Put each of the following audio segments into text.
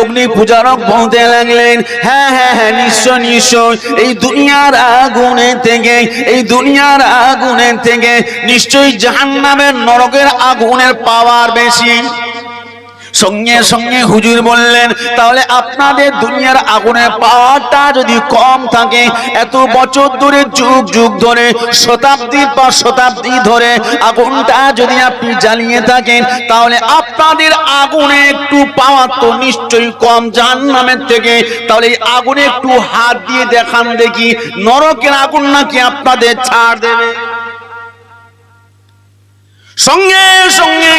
অগ্নি লাগলেন হ্যাঁ হ্যাঁ হ্যাঁ নিশ্চয় নিশ্চয়, এই দুনিয়ার আগুনের থেকে, এই দুনিয়ার আগুনের থেকে নিশ্চয়ই জাহান্নামের নরকের আগুনের পাওয়ার বেশি। সঙ্গে সঙ্গে হুজুর বললেন, তাহলে আপনাদের দুনিয়ার আগুনের পাওয়ারটা যদি কম থাকে, এত বছর ধরে, যুগ যুগ ধরে, শতাব্দীর পর শতাব্দী ধরে আগুনটা যদি আপনি জ্বালিয়ে থাকেন, তাহলে আপনাদের আগুনে একটু পাওয়ার তো নিশ্চয়ই কম যান নামের থেকে। তাহলে আগুনে একটু হাত দিয়ে দেখান দেখি, নরকের আগুন নাকি আপনাদের ছাড় দেবে? সঙ্গে সঙ্গে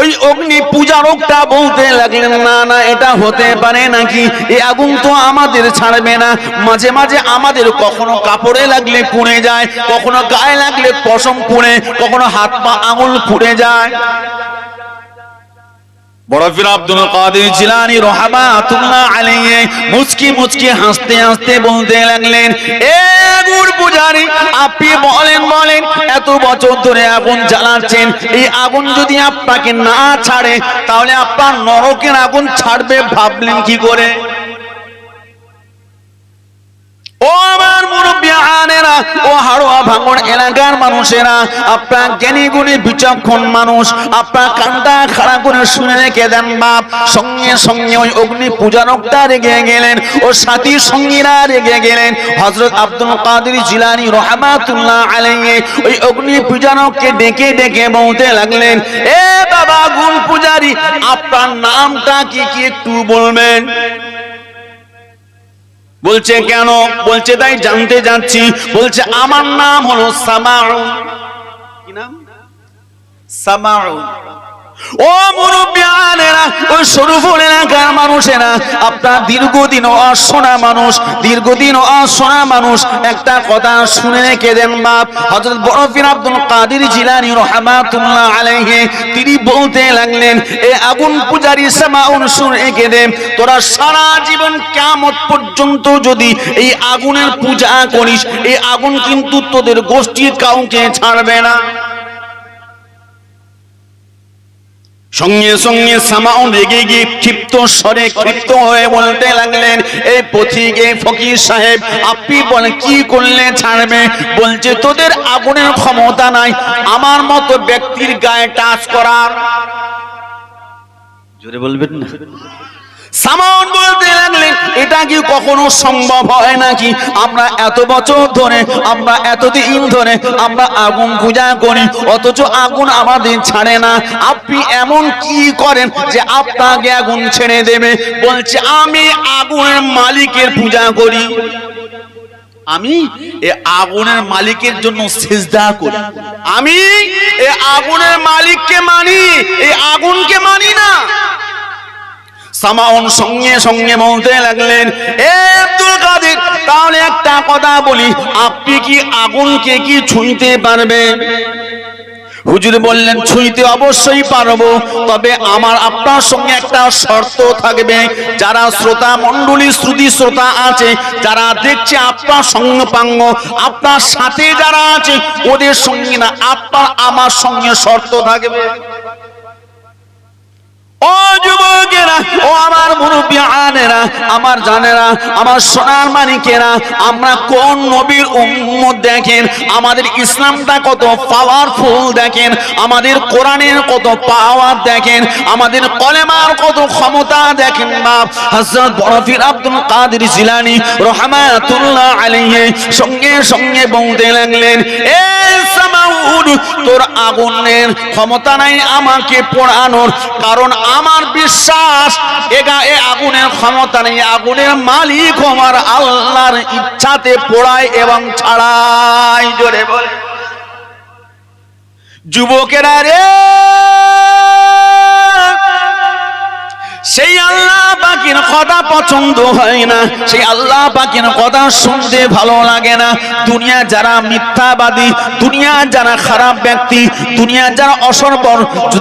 ওই অগ্নি পূজারকটা বলতে লাগলেন, না না, এটা হতে পারে নাকি? এ আগুন তো আমাদের ছাড়বে না। মাঝে মাঝে আমাদের কখনো কাপড়ে লাগলে পুড়ে যায়, কখনো গায়ে লাগলে পশম পুড়ে, কখনো হাত পা আঙুল পুড়ে যায়। মুচকি মুচকি হাসতে হাসতে লাগলেন, এ আপনি বলেন বলেন, এত বছর ধরে আগুন জ্বালাচ্ছেন, এই আগুন যদি আপনাকে না ছাড়ে, তাহলে আপনার নরকের আগুন ছাড়বে ভাবলেন কি করে? ও ও হাড়োয়া ভাঙন এলাকার মানুষেরা, আপনার মানুষ, আপনার কান্তা খাড়া করে শুনে রেখে বাপ। সঙ্গে সঙ্গে ওই অগ্নি পূজারকটা রেগে গেলেন, ও সাথী সঙ্গীরা রেগে গেলেন। হজরত আব্দুল কাদের জিলানি রহমাতুল্লাহ আলাইহি ওই অগ্নি পূজারককে ডেকে ডেকে বলতে লাগলেন, এ বাবা গুণ পূজারি, আপনার নামটা কি কি একটু বলবেন? বলছে কেন? বলছে তাই জানতে যাচ্ছি। বলছে আমার নাম হলো সামাউন কি নাম? সামাউন ও মুরব্বিয়ানেরা ওই এলাকার মানুষেরা, আপনার দীর্ঘদিন মানুষ দীর্ঘদিন মানুষ, একটা কথা শুনে রেখে দেন বাপ। বরফির আব্দুল রহমাতুল্লাহ তিনি বলতে লাগলেন, এ আগুন পূজারি শুনে রেখে দেন তোরা সারা জীবন কিয়ামত পর্যন্ত যদি এই আগুনের পূজা করিস, এই আগুন কিন্তু তোদের গোষ্ঠীর কাউকে ছাড়বে না। সঙ্গে সঙ্গে সামাও রেগে গিয়ে ক্ষিপ্ত স্বরে ক্ষিপ্ত হয়ে বলতে লাগলেন এই পথিকে ফকির সাহেব, আপনি বলেন কি করলে ছাড়বে? বলছে, তোদের আগুনের ক্ষমতা নাই, আমার মতো ব্যক্তির গায়ে টাচ করার। জোরে বলবেন না? এটা কি কখনো সম্ভব হয় নাকি? আমরা এত বছর ধরে, আমরা ধরে, আমরা আগুন পূজা করি, অথচ আগুন আমাদের ছাড়ে না। আপনি এমন কি করেন যে আপনাকে আগুন ছেড়ে দেবে? বলছে, আমি আগুনের মালিকের পূজা করি। আমি এ আগুনের মালিকের জন্য সেজদা করি। আমি এ আগুনের মালিককে মানি এই আগুনকে মানি না। সামাউন সঙ্গে সঙ্গে বলতে লাগলেন, এ আব্দুল কাদের, তাহলে একটা কথা বলি, আপনি কি আগুনকে কি ছুঁইতে পারবেন? হুজুর বললেন, ছুঁইতে অবশ্যই পারব, তবে আমার, আপনার সঙ্গে একটা শর্ত থাকবে। যারা শ্রোতা মণ্ডলী, শ্রুতি শ্রোতা আছে, যারা দেখছে আপনার সঙ্গপাঙ্গ, আপনার সাথে যারা আছে, ওদের সঙ্গে না, আপনার, আমার সঙ্গে শর্ত থাকবে। ও যুবকেরা ও আমার মুরব্বী আনেরা আমার জানেরা, আমার সোনার মানিকেরা, আমরা কোন নবীর উম্মত দেখেন? আমাদের ইসলামটা কত পাওয়ারফুল দেখেন? আমাদের কোরআনের কত পাওয়ার দেখেন? আমাদের কলেমার কত ক্ষমতা দেখেন না? হযরত বরফির আব্দুল কাদের জিলানী রহমাতুল্লাহ আলাইহি সঙ্গে সঙ্গে বলতে লাগলেন, এ তোর আগুনের ক্ষমতা নাই আমাকে পোড়ানোর, কারণ আমার বিশ্বাস এগা এ আগুনের ক্ষমতা নেই আগুনের মালিক আমার আল্লাহর ইচ্ছাতে পোড়ায় এবং ছাড়াই জোরে বলে। যুবকেরা রে! সেই আল্লাহ পাকের কথা পছন্দ হয় না। সেই আল্লাহ পাকের কথা শুনতে ভালো লাগে না। দুনিয়া যারা মিথ্যাবাদী, দুনিয়া যারা খারাপ ব্যক্তি, দুনিয়া যারা অসর্বর,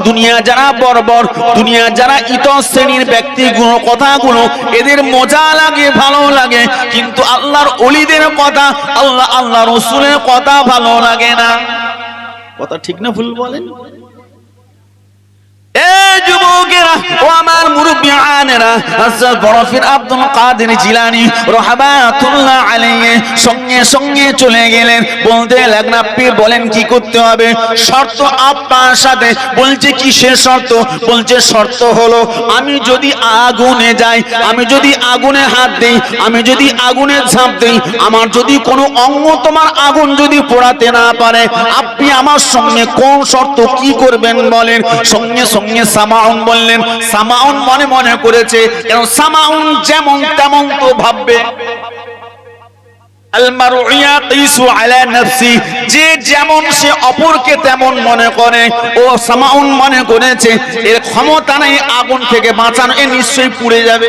দুনিয়া যারা বর্বর, দুনিয়া যারা ইত শ্রেণির ব্যক্তিগুলো, কথাগুলো এদের মজা লাগে, ভালো লাগে, কিন্তু আল্লাহর অলিদের কথা, আল্লাহ আল্লাহ রসুলের কথা ভালো লাগে না। কথা ঠিক না ভুল বলেন? শর্ত হলো, আমি যদি আগুনে যাই, আমি যদি আগুনে হাত দেই, আমি যদি আগুনে ঝাঁপ দেই, আমার যদি কোনো অঙ্গ তোমার আগুন যদি পোড়াতে না পারে, আপনি আমার সঙ্গে কোন শর্ত কি করবেন বলেন? সঙ্গে সঙ্গে সামাউন বললেন, সামাউন মনে মনে করেছে, কেন সামাউন যেমন তেমন তো ভাববে। যে যেমন সে অপরকে তেমন মনে করে। ও সামাউন মনে করেছে, এর ক্ষমতা নেই আগুন থেকে বাঁচানো, এ নিশ্চয়ই পুড়ে যাবে।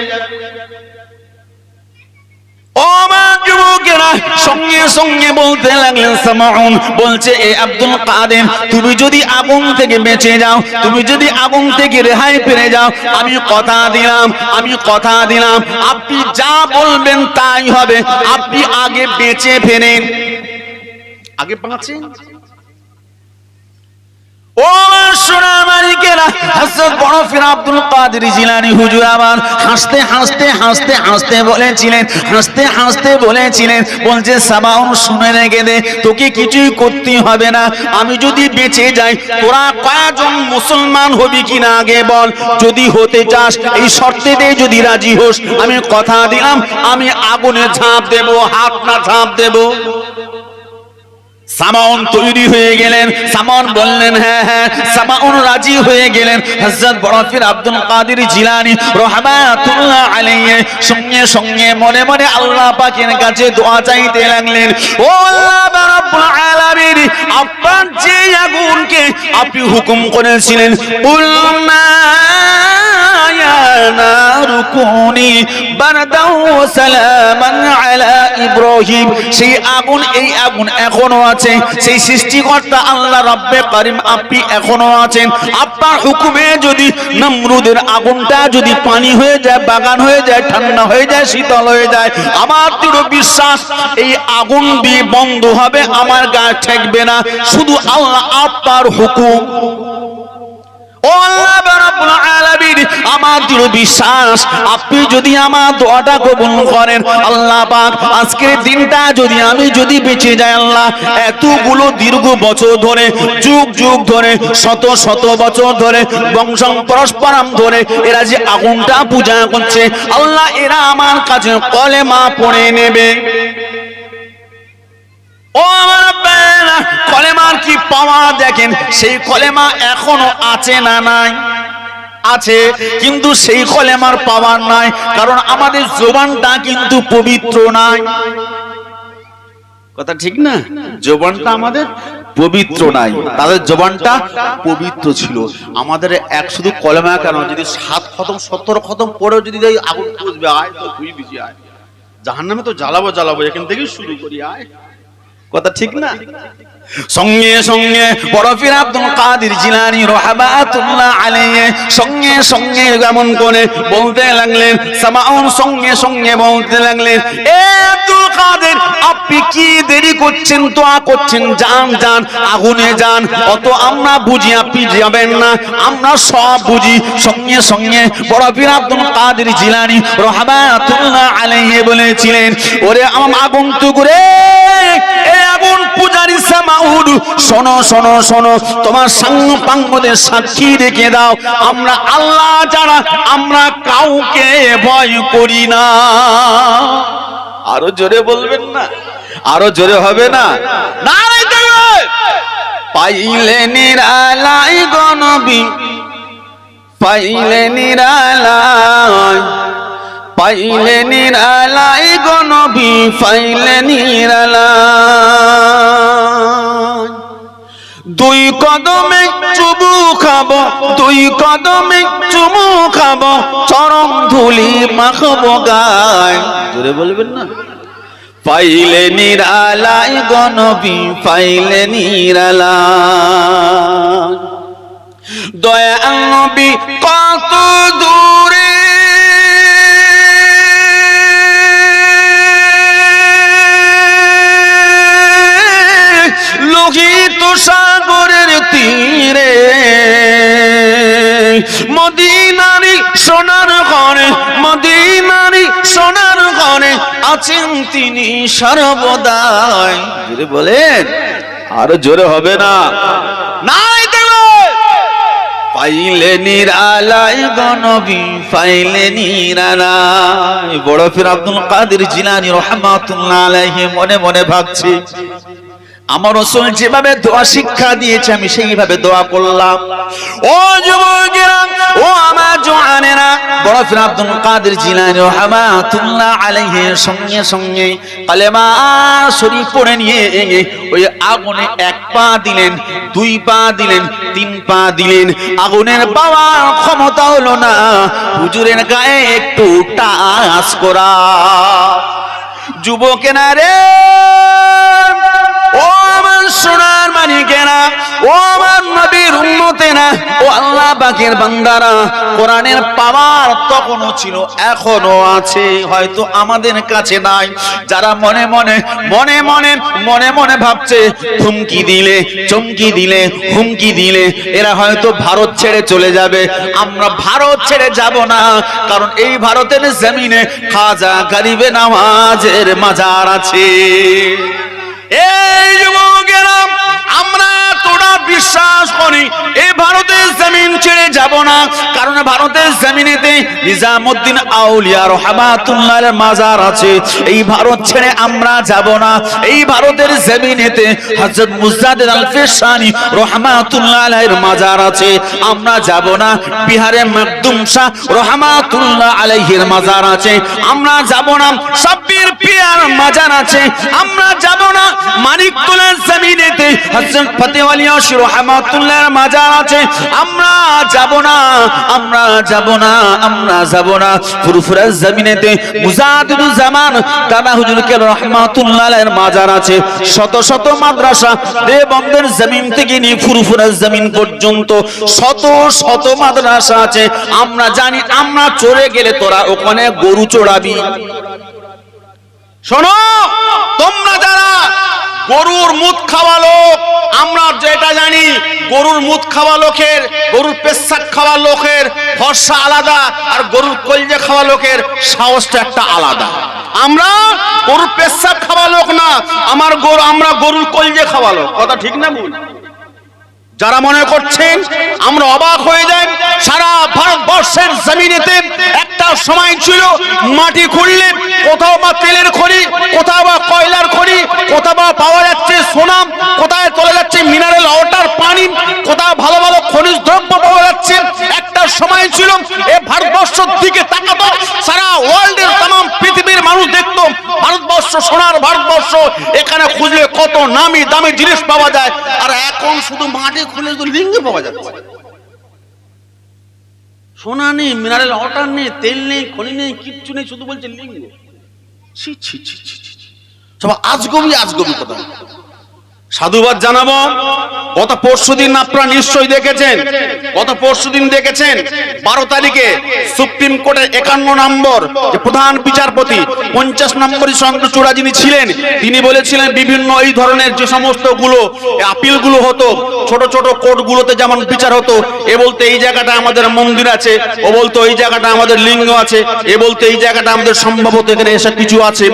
সঙ্গে থেকে বেঁচে যাও, তুমি যদি আগুন থেকে রেহাই পেরে যাও, আমি কথা দিলাম, আমি কথা দিলাম, আপনি যা বলবেন তাই হবে, আপনি আগে বেঁচে ফেরেন। আগে বাঁচেন ও সোনা হাসতে হাসতে হাসতে হাসতে বলেছিলেন, হাসতে হাসতে বলেছিলেন, বলছে তোকে কিছুই করতে হবে না, আমি যদি বেঁচে যাই, তোরা কয়জন মুসলমান হবি কিনা আগে বল, যদি হতে চাস, এই শর্তে দে যদি রাজি হোস, আমি কথা দিলাম, আমি আগুনে ঝাঁপ দেব, হাত না ঝাঁপ দেব। সামাউন তৈরি হয়ে গেলেন। সামাউন বললেন হ্যাঁ হ্যাঁ। সামাউন রাজি হয়ে গেলেন। হযরত বরফির আব্দুল কাদের জিলানী রাহমাতুল্লাহ আলাইহি সঙ্গে সঙ্গে মনে মনে আল্লাহ পাকের কাছে দোয়া চাইতে লাগলেন, ও আল্লাহ রাব্বুল আলামিন, আপনার যে আগুনকে আপনি হুকুম করেছিলেন ইব্রাহিম। সেই আগুন, এই আগুন এখনও আছে। সেই সৃষ্টিকর্তা আল্লাহ রব্বে করিম আপনি এখনও আছেন। আপনার হুকুমে যদি নমরুদের আগুনটা যদি পানি হয়ে যায়, বাগান হয়ে যায়, ঠান্ডা হয়ে যায়, শীতল হয়ে যায়, আমার দৃঢ় বিশ্বাস, এই আগুন দিয়ে বন্ধ হবে, আমার গায়ে ঠেকবে না। শুধু আল্লাহ আপনার হুকুম। আমার আপনি যদি আমার করেন, আল্লাহ আজকের দিনটা যদি আমি যদি বেঁচে যাই, আল্লাহ, এতগুলো দীর্ঘ বছর ধরে, যুগ যুগ ধরে, শত শত বছর ধরে বংশ পরস্পরাম ধরে, এরা যে আগুনটা পূজা করছে, আল্লাহ, এরা আমার কাছে কলেমা পড়ে নেবে। ও আমার কলেমার কি পাওয়া দেখেন? সেই কলেমা এখনও আছে না নাই? আছে, কিন্তু সেই কলেমার পাওয়ার নাই, কারণ আমাদের জোবানটা কিন্তু পবিত্র নাই। কথা ঠিক না? জোবানটা আমাদের পবিত্র নাই। তাদের জবানটা পবিত্র ছিল। আমাদের এক শুধু কলেমা কেন? যদি সাত খতম, সত্তর খতম পরেও যদি আগুন আয় তো তুই বেশি আয় জাহান্নামে তো জ্বালাবো জ্বালাবো, এখান থেকেই শুরু করি, আয়। কথা ঠিক না? সঙ্গে সঙ্গে বড় ফির আব্দুল কাদের জিলানী রহমাতুল্লাহ আলাইহি সঙ্গে সঙ্গে যেমন করে বলতে লাগলেন, সামাউন সঙ্গে সঙ্গে বলতে লাগলেন, এ আব্দুল কাদের, আপনি কি দেরি করছেন, দোয়া করছেন, যান যান, আগুনে যান, অত আমরা বুঝি আপনি যাবেন না, আমরা সব বুঝি। সঙ্গে সঙ্গে বড় পীর আব্দুল কাদের জিলানী রহমাতুল্লাহ আলাইহি বলেছিলেন, ওরে আম আগন্তুক রে, এ আগুন পূজারি সামাউদ শোনো শোনো শোনো, তোমার সাঙ্গ পাঙ্গদের সাক্ষী রেখে দাও। আমরা আল্লাহ যারা, আমরা কাউকে ভয় করি না। আরও জোরে বলবেন না? আরও জোরে হবে না? না! পাইলে নিরালাই গনবী পাইলে নিরালাই পাইলে নিরালাই গনবী পাইলে নিরালাই দুই কদমে চুমু খাব, দুই কদমে চুমু খাব, চরম ধুলি মাখবো গায়। বলবেন না? পাইলে নিরালায় গণবি, পাইলে নিরালা। দয়া নবী তীরে মদিনারি সোনার ঘরে, মদিনারি সোনার ঘরে আছেন তিনি সর্বদাই। জোরে বলেন, আরও জোরে হবে না। নাই দেবে। পাইলে নিরালায় গনবি পাইলে নিরালায় বড় ফির আব্দুল কাদের জিলানি রহমাতুল্লাহ আলাইহি মনে মনে ভাবছি আমার রসুল যেভাবে দোয়া শিক্ষা দিয়েছে, আমি সেইভাবে দোয়া করলাম। ও যুবকেরা, ও আমার জোয়ানেরা বড় ফির আব্দুল কাদের জিলানি রহমাতুল্লাহ আলাইহি সঙ্গে সঙ্গে কালেমা শরীফ পড়ে নিয়ে ওই আগুনে এক পা দিলেন, দুই পা দিলেন, তিন পা দিলেন। আগুনের পাওয়ার ক্ষমতা হলো না, হুজুরের গায়ে একটু টাচ করা। যুবকেরা রে! সোনার মানিকেরা ও আমার নবীর উম্মতেরা ও আল্লাহ পাকের বান্দারা, কোরআনের পাওয়ার তখনও ছিল এখনও আছে, হয়তো আমাদের কাছে নাই। যারা মনে মনে মনে মনে মনে মনে ভাবছে দিলে, চমকি দিলে, হুমকি দিলে, এরা হয়তো ভারত ছেড়ে চলে যাবে। আমরা ভারত ছেড়ে যাব না, কারণ এই ভারতের জমিনে খাজা গরিবে নামাজের মাজার আছে। এই যুবকেরা আমরা তোরা বিশ্বাস করি এই ভারতের জমিন ছেড়ে যাব না। কারণ ভারতের জমিনেতে নিজামুদ্দিন আউলিয়া রহমাতুল্লাহর মাজার আছে। এই ভারত ছেড়ে আমরা যাব না। এই ভারতের জমিনেতে হযরত মুজাদ্দিদ আল ফিসানি রহমাতুল্লাহ আলাইহির মাজার আছে। আমরা যাব না। বিহারে মাকদুম শাহ রহমাতুল্লাহ আলাইহির মাজার আছে। আমরা যাব না। সাব্বির পিয়ার মাজার আছে। আমরা যাব না। মানিকতলার জমিনেতে হযরত ফতেওয়ালি আশি রহমাতুল্লাহর মাজার আছে। আমরা যাব না, আমরা যাব না, আমরা যাব না। ফুরফুরার জমিনেতে মুজাদ্দিদুল জামান দাদা হুজুরকে রহমাতুল্লাহ আলাইহির মাজার আছে। শত শত মাদ্রাসা দেবন্দের জমিন থেকে নিয়ে ফুরফুরার জমিন পর্যন্ত শত শত মাদ্রাসা আছে। আমরা জানি, আমরা চলে গেলে তোরা ওখানে গরু চড়াবি। শোনো, তোমরা যারা গরুর মুখ খাওয়া লোক আমরা যেটা জানি, গরুর মুদ খাওয়া লোকের, গরুর পেশাক খাওয়া লোকের ভরসা আলাদা, আর গরুর কলজে খাওয়া লোকের সাহসটা একটা আলাদা। আমরা গরুর পেশাক খাওয়া লোক না, আমার গরু আমরা গরুর কলজে খাওয়া লোক। কথা ঠিক না ভুল? যারা মনে করছেন আমরা অবাক হয়ে যাই, সারা ভারতবর্ষের জমিনেতে একটা সময় ছিল, মাটি খুঁড়লে কোথাও বা তেলের খনি কোথাও বা কয়লার খনি কোথাও বা পাওয়া যাচ্ছে সোনাম, কোথায় চলে যাচ্ছে মিনারেল ওয়াটার পানি, কোথাও ভালো ভালো খনিজ দ্রব্য পাওয়া যাচ্ছে। একটা সময় ছিল, এ ভারতবর্ষের দিকে তাকাতো, সারা ওয়ার্ল্ডের তাম পৃথিবীর মানুষ দেখতো, ভারতবর্ষ সোনার ভারতবর্ষ, এখানে খুঁজলে কত নামি দামি জিনিস পাওয়া যায়। আর এখন শুধু মাটি খুলে তো লিঙ্গ পাওয়া যাচ্ছে। সোনা নেই মিনারেল ওয়াটার নেই, তেল নেই, খনি নেই, কিচ্ছু নেই, শুধু বলছে লিঙ্গ। ছি ছি ছি ছি। সব আজগবি আজগবি কথা। সাধুবাদ জানাব। গত পরশু দিন আপনারা নিশ্চয়ই দেখেছেন, গত পরশু দিন দেখেছেন, বারো তারিখে সুপ্রিম কোর্টের একান্ন নম্বর প্রধান বিচারপতি, পঞ্চাশ নম্বরই চূড়া যিনি ছিলেন, তিনি বলেছিলেন বিভিন্ন এই ধরনের যে সমস্তগুলো আপিলগুলো হতো, ছোট ছোট কোর্ট গুলোতে যেমন বিচার হতো, এ বলতে এই জায়গাটা আমাদের মন্দির আছে, ও বলতো এই জায়গাটা আমাদের লিঙ্গ আছে, এ বলতে এই জায়গাটা আমাদের সম্ভবত এখানে এসব কিছু আছে,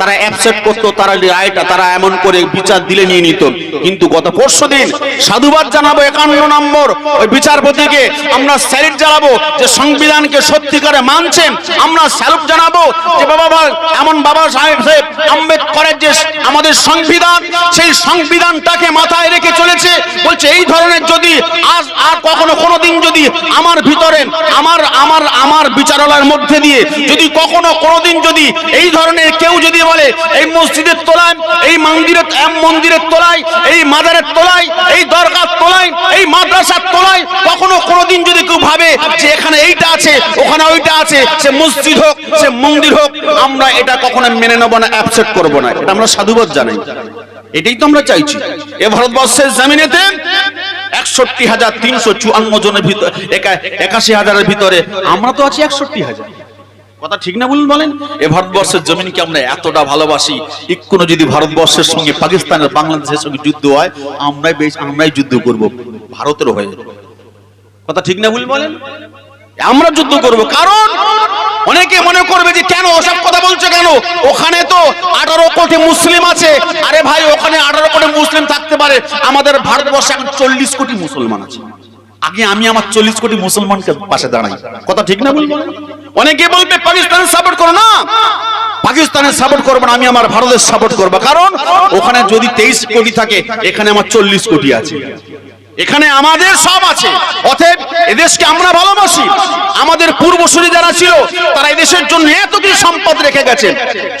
তারা অ্যাপসেট করতো, তারা রায়টা, তারা এমন করে বিচার দিলে নিয়ে নিত। কিন্তু গত পরশু দিন সাধুবাদ জানাব একান্ন নম্বর ওই বিচারপতিকে। আমরা স্যালুট জানাব যে সংবিধানকে সত্যিকারে মানছেন। আমরা স্যালুট জানাব যে বাবা এমন বাবা সাহেব সাহেব, আম্বেদকরের যে আমাদের সংবিধান, সেই সংবিধানটাকে মাথায় রেখে চলেছে। বলছে এই ধরনের যদি আজ আর কখনো কোনোদিন যদি আমার ভিতরে, আমার আমার আমার বিচারালয়ের মধ্যে দিয়ে যদি কখনো কোনোদিন যদি এই ধরনের কেউ যদি বলে, এই মসজিদের তোলায়, এই মন্দিরের মন্দিরের তোলায় এই মাজারের তোলায়, এই দরগার তোলায়, এই মাদ্রাসার তলায় কখনো কোনোদিন যদি কেউ ভাবে যে এখানে এইটা আছে, ওখানে ওইটা আছে, সে মসজিদ হোক, সে মন্দির হোক, আমরা এটা কখনো মেনে নেব না অ্যাপসেট করব না। এটা আমরা সাধুবাদ জানাই। এটাই তো আমরা চাইছি। এ ভারতবর্ষের জমিনেতে একষট্টি হাজার তিনশো চুয়ান্ন জনের ভিতরে একাশি হাজারের ভিতরে আমরা তো আছি একষট্টি হাজার। কথা ঠিক না বলুন বলেন? এ ভারতবর্ষের জমিনকে আমরা এতটা ভালোবাসি কোনো যদি ভারতবর্ষের সঙ্গে পাকিস্তানের বাংলাদেশের সঙ্গে যুদ্ধ হয়, আমরাই বেশ, আমরাই যুদ্ধ করব ভারতের হয়ে কথা ঠিক না বলুন বলেন? আমরা যুদ্ধ করব, কারণ অনেকে মনে করবে যে, কেন ওসব কথা বলছো কেন? ওখানে তো আঠারো কোটি মুসলিম আছে। আরে ভাই, ওখানে আঠারো কোটি মুসলিম থাকতে পারে। আমাদের ভারতবর্ষে এখন চল্লিশ কোটি মুসলমান আছে। আগে আমি আমার চল্লিশ কোটি মুসলমানকে পাশে দাঁড়াই। কথা ঠিক না বলব অনেকে বলবে, পাকিস্তান সাপোর্ট করো না। পাকিস্তানের সাপোর্ট করব না, আমি আমার ভারতের সাপোর্ট করব। কারণ ওখানে যদি তেইশ কোটি থাকে, এখানে আমার চল্লিশ কোটি আছে। এখানে আমাদের সব আছে। অতএব এদেশকে আমরা ভালোবাসি। আমাদের পূর্বসূরি যারা ছিল, তারা এদেশের জন্য এত কিছু সম্পদ রেখে গেছে।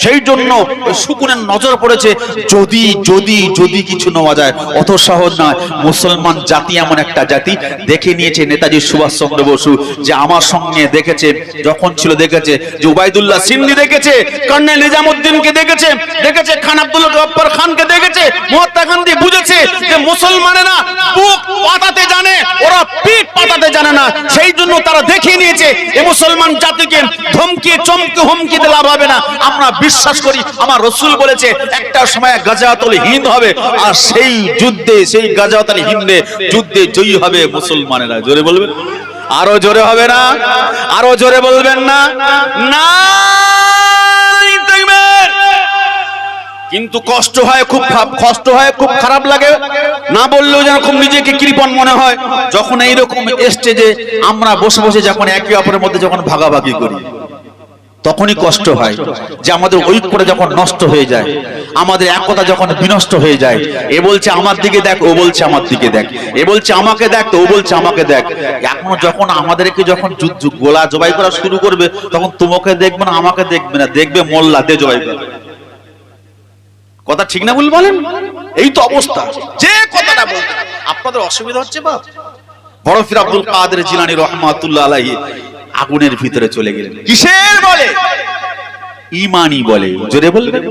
সেই জন্য ওই শুকুনের নজর পড়েছে, যদি যদি যদি কিছু নেওয়া যায়। অত সহজ নয়, মুসলমান জাতি এমন একটা জাতি। দেখে নিয়েছে নেতাজি সুভাষচন্দ্র বসু যে আমার সঙ্গে দেখেছে, যখন ছিল দেখেছে যে উবাইদুল্লাহ সিন্ধি দেখেছে, কর্নেল নিজামুদ্দিনকে দেখেছে দেখেছে খান আব্দুল গব্বর খানকে দেখেছে, মহাত্মা গান্ধী বুঝেছে যে মুসলমানেরা বুক পাতাতে জানে, ওরা পিঠ পাতাতে জানে না। সেই জন্য তারা দেখিয়ে নিয়েছে, এ মুসলমান জাতিকে ধমকি, চমকে, হুমকি দিতে লাভ হবে না। আমরা বিশ্বাস করি, আমার রসুল বলেছে, একটা সময় গাজাতুল হিন্দ হবে, আর সেই যুদ্ধে, সেই গাজাতুল হিন্দে যুদ্ধে জয়ী হবে মুসলমানেরা। জোরে বলবেন? আরও জোরে হবে না? আরও জোরে বলবেন না? না কিন্তু কষ্ট হয়, খুব কষ্ট হয়, খুব খারাপ লাগে। না বললেও যেন খুব নিজেকে কৃপণ মনে হয়, যখন এইরকম স্টেজে আমরা বসে বসে যখন একে অপরের মধ্যে যখন ভাগাভাগি করি, তখনই কষ্ট হয় যে আমাদের ঐক্যটা যখন নষ্ট হয়ে যায়, আমাদের একতা যখন বিনষ্ট হয়ে যায়, এ বলছে আমার দিকে দেখ, ও বলছে আমার দিকে দেখ, এ বলছে আমাকে দেখ, তো ও বলছে আমাকে দেখ। এখন যখন আমাদেরকে যখন গোলা জবাই করা শুরু করবে, তখন তোমাকে দেখবে না, আমাকে দেখবে না, দেখবে মোল্লা, দে জবাই করবে। কথা ঠিক না ভুল বলেন? এই তো অবস্থা। যে কথাটা বলেন আপনাদের অসুবিধা হচ্ছে বাপ? বড় ফির আব্দুল কাদের জিলানি রহমাতুল্লাহ আলাইহি আগুনের ভিতরে চলে গেলেন। কিসের বলে? ইমানি বলে। জোরে বলবেন?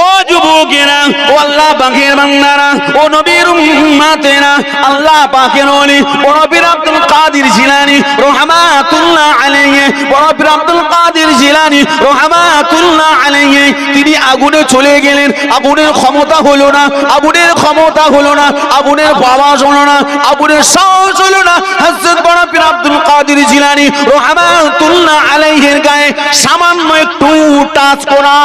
ও যুবকেরা, ও আল্লাহ পাকের বান্দারা, ও নবীর উম্মাতেরা, আল্লাহ পাকের ওলি, ও নবীর আব্দুল কাদের জিলানী, রহমাতুল্লাহ আলাইহি, ও নবীর আব্দুল কাদের জিলানী, রহমাতুল্লাহ আলাইহি, তিনি আগুনে চলে গেলেন। আগুনের ক্ষমতা হলো না, আগুনের ক্ষমতা হলো না, আগুনের আওয়াজ হলো না, আগুনের সাহস হলো না। হযরত বড় পীর আব্দুল কাদের জিলানী, রহমাতুল্লাহ আলাইহির গায়ে সামান্য একটু টাচ করা।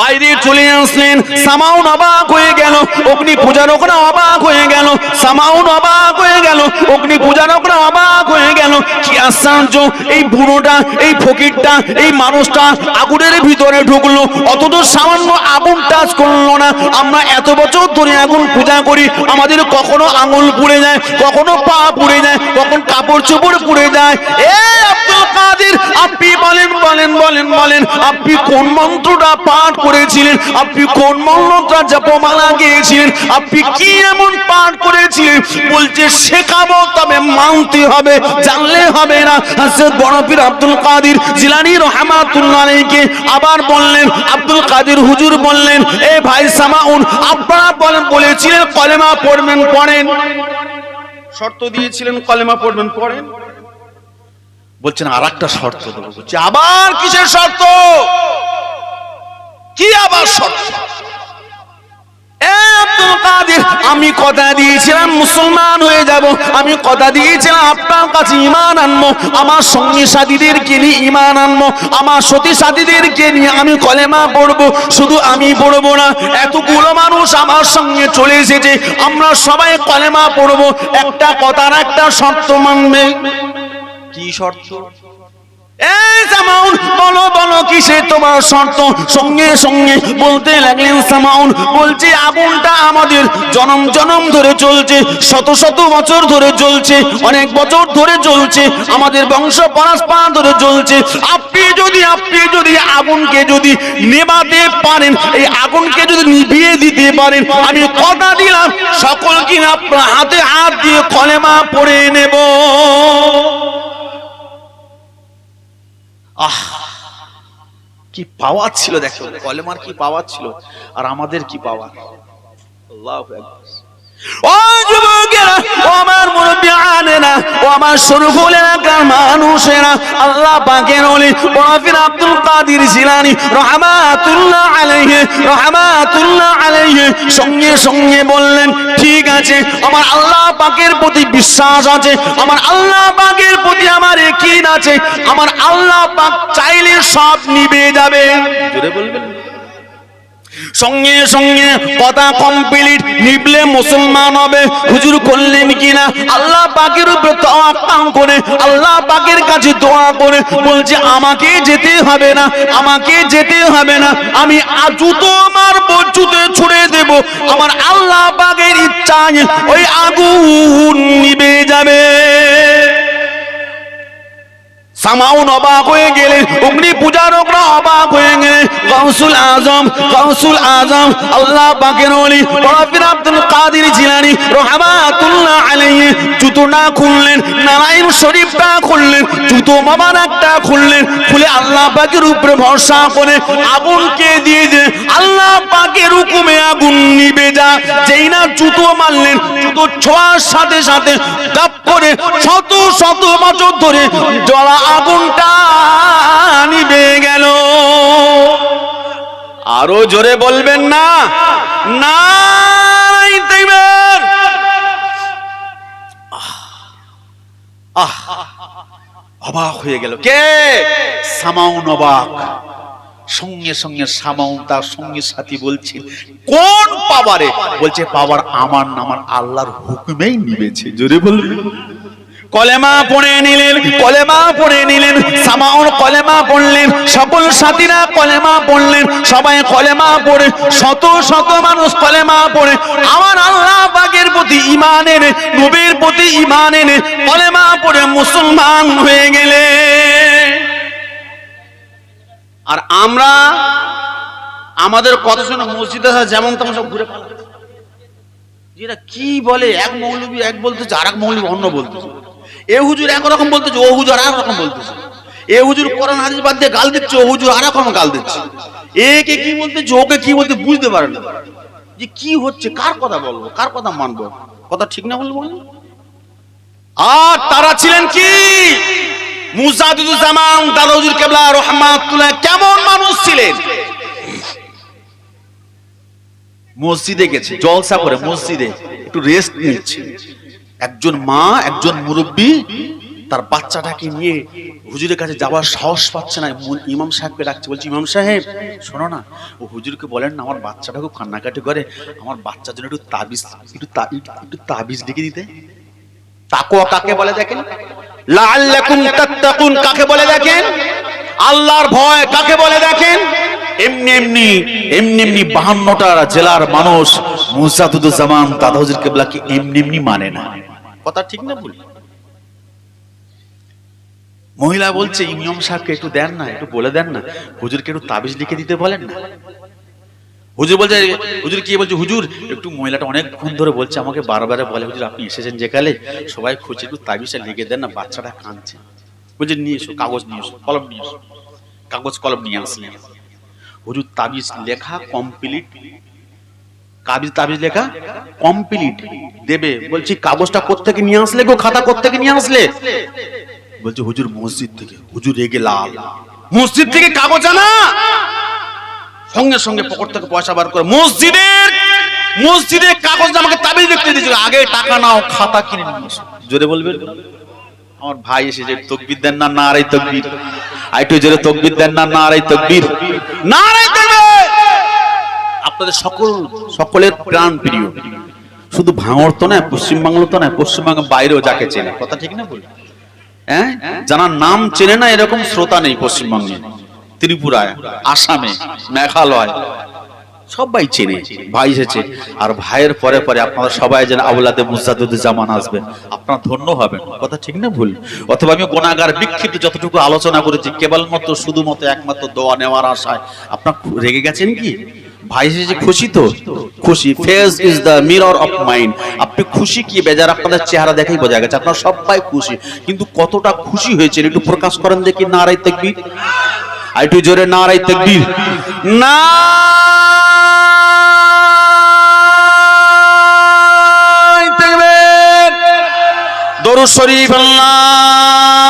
বাইরে চলে আসলেন, সামাউন অবাক হয়ে গেল, অগ্নি পূজারকরা অবাক হয়ে গেল, সামাউন অবাক হয়ে গেল, অগ্নি পূজারকরা অবাক হয়ে গেল। কি আশ্চর্য, এই বুড়োটা, এই ফকিরটা, এই মানুষটা আগুনের ভিতরে ঢুকলো, অথচ সামান্য আগুন টাচ করল না। আমরা এত বছর ধরে আগুন পূজা করি, আমাদের কখনো আঙুল পুড়ে যায়, কখনো পা পুড়ে যায়, কখন কাপড় চোপড় পুড়ে যায়। এ আব্দুল কাদের আপনি বলেন বলেন বলেন বলেন, আপনি কোন মন্ত্রটা পাঠ করেছিলেন? আপনি কোন মন্ত্রটা জপমালা গিয়েছিলেন? আপনি কি এমন পাঠ করেছিলেন? বলছে, শেখাবো তবে মানতে হবে, জানলে হবে না। আব্দুল কাদের আবার বললেন, আব্দুল কাদের হুজুর বললেন, এ ভাই সামাউন, আপনারা বলেন, বলেছিলেন কলেমা পড়বেন, পড়েন। শর্ত দিয়েছিলেন, কলেমা পড়বেন, পড়েন। বলছেন আর একটা শর্ত দেবো। বলছে, আবার কিসের শর্ত? কি আবার শর্ত? আমি কথা দিয়েছিলাম, মুসলমান হয়ে যাব। আমি কথা দিয়েছিলাম, আপনার কাছে ইমান আনব, আমার সঙ্গী সাথীদেরকে নিয়ে ইমান আনব, আমার সতী সাথীদেরকে নিয়ে আমি কলেমা পড়ব। শুধু আমি পড়ব না, এতগুলো মানুষ আমার সঙ্গে চলে এসেছে, আমরা সবাই কলেমা পড়ব। একটা কথার একটা শর্ত মানবে। কি শর্ত? বলো বলো, কিসে তোমার শর্ত? সঙ্গে সঙ্গে বলতে লাগলেন সামাউন বলছে, আগুনটা আমাদের জনম জনম ধরে চলছে, শত শত বছর ধরে চলছে, অনেক বছর ধরে চলছে, আমাদের বংশ পরস্পর ধরে চলছে। আপনি যদি আপনি যদি আগুনকে যদি নেবাতে পারেন, এই আগুনকে যদি নিভিয়ে দিতে পারেন, আমি কথা দিলাম সকল কিনা আপনার হাতে হাত দিয়ে কলেমা পড়ে নেব। আহ কি পাওয়ার ছিল দেখো কলেমার কি পাওয়ার ছিল আর আমাদের কি পাওয়ার আল্লাহু। ও যুবকেরা, ও আমার মুরব্বিয়ানেরা ও আমার মানুষেরা, আল্লাহ পাকের আব্দুল কাদির জিলানী রহমাতুল্লাহ রহমাতুল্লাহ সঙ্গে সঙ্গে বললেন, ঠিক আছে, আমার আল্লাহ পাকের প্রতি বিশ্বাস আছে, আমার আল্লাহ পাকের প্রতি আমার একই আছে, আমার আল্লাহ পাক চাইলে সব নিবে যাবে। জোরে বলবেন সঙ্গে সঙ্গে কথা কমপ্লিট, নিবলে মুসলমান হবে। হুজুর করলেন কিনা? আল্লাহ পাকের উপরে তাওয়াক্কাল করে, আল্লাহ পাকের কাছে দোয়া করে, বলছে, আমাকে যেতে হবে না, আমাকে যেতে হবে না, আমি জুতো আমার জুতে ছুড়ে দেব। আমার আল্লাহ পাকের ইচ্ছায় ওই আগুন নিবে যাবে। সামাউন অবাক হয়ে গেলেন অগ্নি পূজারকরা অবাক হয়ে গেলেন গৌসুল আজম গৌসুল আজম, আল্লাহ পাকের ওলি বরফির আব্দুল কাদির জিলানি, রহমাতুল্লাহ আলাইহি জুতোটা খুললেন, নারায়ণ শরীফটা খুললেন, জুতো মোবারকটা খুললেন, খুলে আল্লাহ পাকের উপরে ভরসা করে আগুনকে দিয়ে দিয়ে আল্লাহ পাকের হুকুমে আগুন নিবে যা জুতো মারলেন। জুতো ছোঁয়ার সাথে সাথে করে শত শত বছর ধরে জলা আগুনটা নিবে গেল। আরও জোরে বলবেন না? না আহ, অবাক হয়ে গেল। কে? সামাউন অবাক। সঙ্গে সঙ্গে সামাউন তার সঙ্গে সাথী বলছে, কোন পাওয়ারে? বলছে, পাওয়ার আমার না, আমার আল্লাহর হুকুমেই নিবেছে। জোরে বলবে। কলেমা পড়ে নিলেন, কলেমা পড়ে নিলেন, সামাউন কলেমা পড়লেন, সকল সাথীরা কলেমা পড়লেন, সবাই কলেমা পড়ে, শত শত মানুষ কলেমা পড়ে, আমার আল্লাহ পাকের প্রতি ইমান এনে, নবীর প্রতি ইমান এনে কলেমা পড়ে মুসলমান হয়ে গেলে আর আমরা আমাদের কথা শুনে মসজিদে যেমন তেমন সব ঘুরে পালাম। যেটা কি বলে? এক মৌলবী এক বলতেছে আর এক মৌলবী অন্য বলতেছে। এ হুজুর একরকম বলতেছে, ও হুজুর আর রকম বলতেছে। এ হুজুর কোরআন হাদিস বাদ দিয়ে গাল দিচ্ছে, ও হুজুর আর রকম গাল দিচ্ছে। একে কি বলতেছে ওকে কি বলতে বুঝতে পারে না। যে কি হচ্ছে, কার কথা বলব, কার কথা মানবো? কথা ঠিক না বলব আর তারা ছিলেন কি? মুজাদুজ্জামান দাদা হুজুর কেবলা রহমাতুল্লাহ কেমন মানুষ ছিলেন? মসজিদে গেছে, জলসা করে মসজিদে একটু রেস্ট নিচ্ছে। একজন মা, একজন মুরব্বী, তার বাচ্চাটাকে নিয়ে হুজুরের কাছে যাওয়ার সাহস পাচ্ছে না। ইমাম সাহেবকে ডাকছে, বলছে, ইমাম সাহেব, শোনো না, ও হুজুরকে বলেন না, আমার বাচ্চাটা খুব কান্নাকাটি করে, আমার বাচ্চার জন্য একটু তাবিজ, একটু একটু তাবিজ লিখে দিতে। তাকওয়া কাকে বলে দেখেন? কাকে বলে দেখেন? আল্লাহর ভয় কাকে বলে দেখেন? এমনি এমনি এমনি এমনি জেলার মানুষ মুসাদুজ্জামান দাদা হুজুর কেবলাকে এমনি এমনি মানে না। কথা ঠিক না বলি মহিলা বলছে, ইমাম সাহেবকে একটু দেন না, একটু বলে দেন না। হুজুরকে একটু তাবিজ লিখে দিতে বলেন না? হুজুর বলছে, হুজুর কি বলছে? হুজুর, একটু মহিলাটা অনেকক্ষণ ধরে বলছে আমাকে বারবারে বলে, হুজুর আপনি এসেছেন যেকালে সবাই খুঁজে একটু তাবিজটা লিখে দেন না, বাচ্চাটা কাঁদছে। বলছে, নিয়ে এসো, কাগজ নিয়ে এসো, কলম নিয়ে এসো। কাগজ, কলম নিয়ে আসলেন। হুজুর, তাবিজ লেখা কমপ্লিট কাবিজ, তাবিজ লেখা কমপ্লিট দেবে। বলছি, কাগজটা কোত্থেকে নিয়ে আসলে গো? খাতা কোত্থেকে নিয়ে আসলে? বলছে, হুজুর মসজিদ থেকে। হুজুর রেগে লাল। মসজিদ থেকে কাগজ আনা? সঙ্গে সঙ্গে পকেট থেকে পয়সা বার করে মসজিদের মসজিদে কাগজ আমাকে তাবিজ দেখতে দিয়েছিল আগে টাকা নাও খাতা কিনে নিয়ে। জোরে বলবেন? আমার ভাই এসে যে তকবির দেন না না আড়াই তকবির। আইটু জোরে তকবির দেন না না আড়াই তকবির। না আড়াই তকবির! আপনাদের সকল সকলের প্রাণ প্রিয়। শুধু ভাঙড় তো নয় পশ্চিমবাংলা তো নয় পশ্চিমবঙ্গের বাইরেও যাকে চেনে। কথা ঠিক না বলি হ্যাঁ? যারা নাম চেনে না এরকম শ্রোতা নেই পশ্চিমবঙ্গে। ত্রিপুরায়, আসামে, মেঘালয়, সবাই চেনে, ভাই এসেছে। আর ভাইয়ের পরে পরে আপনারা সবাই যেন আউলাদে মুজাদুদ জামান আসবে আপনারা ধন্য হবেন, কথা ঠিক না ভুল? অথবা আমি গোনাগার বিক্ষিপ্ত যতটুকু আলোচনা করেছি, কেবলমাত্র, শুধুমাত্র একমাত্র দোয়া নেওয়ার আশায় আপনার রেগে গেছেন কি? ভাই এসেছে খুশি তো? খুশি। Face is the mirror of mind আপনি খুশি কি? বেজার আপনাদের চেহারা দেখেই বোঝা গেছে, আপনারা সবাই খুশি। কিন্তু কতটা খুশি হয়েছেন একটু প্রকাশ করেন দেখি নারাই তেকবীর। আর একটু জোরে নারাই তকবীর। না দরুদ শরীফ আল্লাহুম্মা